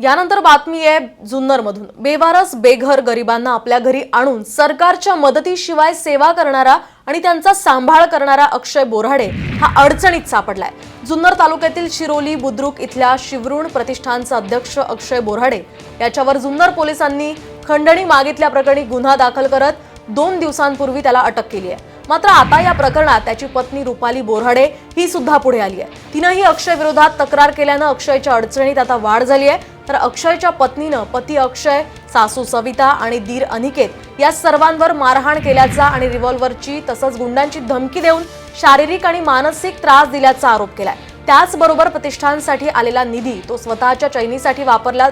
यानंतर बातमी आहे जुन्नरमधून. बेवारस बेघर गरिबांना आपल्या घरी आणून सरकारच्या मदतीशिवाय सेवा करणारा आणि त्यांचा सांभाळ करणारा अक्षय बोराडे हा अडचणीत सापडलाय. जुन्नर तालुक्यातील शिरोली बुद्रुक इथल्या शिवरुण प्रतिष्ठानचा अध्यक्ष अक्षय बोराडे याच्यावर जुन्नर पोलिसांनी खंडणी मागितल्याप्रकरणी गुन्हा दाखल करत दोन दिवसांपूर्वी त्याला अटक केली आहे. मात्र आता या प्रकरणात त्याची पत्नी रुपाली बोराडे ही सुद्धा पुढे आली आहे. तिनंही अक्षय विरोधात तक्रार केल्यानं अक्षयच्या अडचणीत आता वाढ झाली आहे. तर अक्षयच्या पत्नीनं पती अक्षय सासू सविता आणि दीर अनिकेत या सर्वांवर मारहाण केल्याचा आणि रिव्हॉल्व्हरची तसंच गुंडांची धमकी देऊन शारीरिक आणि मानसिक त्रास दिल्याचा आरोप केलाय. त्याचबरोबर प्रतिष्ठानसाठी आलेला निधी तो स्वतःच्या चैनीसाठी वापरला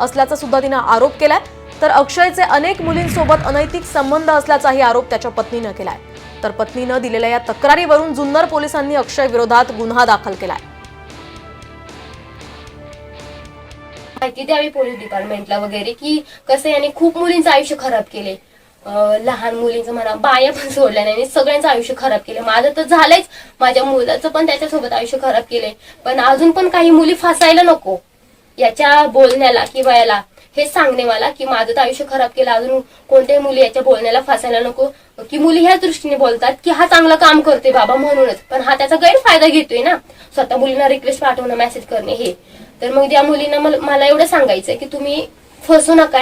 असल्याचा सुद्धा तिनं आरोप केलाय. तर अक्षयचे अनेक मुलींसोबत अनैतिक संबंध असल्याचाही आरोप त्याच्या पत्नीनं केलाय. तर पत्नीनं दिलेल्या या तक्रारीवरून जुन्नर पोलिसांनी अक्षय विरोधात गुन्हा दाखल केलाय. माहिती द्यावी पोलीस डिपार्टमेंटला वगैरे की कसं याने खूप मुलींचं आयुष्य खराब केले लहान मुलींचं म्हणा बाया पण सोडल्या नाही सगळ्यांचं आयुष्य खराब केलं माझं तर झालंच माझ्या मुलाचं पण त्याच्यासोबत आयुष्य खराब केले पण अजून पण काही मुली फसायला नको. याच्या बोलण्याला किंवा याला हे सांगणे मला की माझं तर आयुष्य खराब केलं अजून कोणत्याही मुली याच्या बोलण्याला फसायला नको. की मुली ह्या दृष्टीने बोलतात की हा चांगलं काम करते बाबा म्हणूनच पण हा त्याचा गैरफायदा घेतोय ना. स्वतः मुलींना रिक्वेस्ट पाठवणं मेसेज करणे हे. तर मग त्या मुलींना मला मला एवढं सांगायचंय की तुम्ही फसू नका.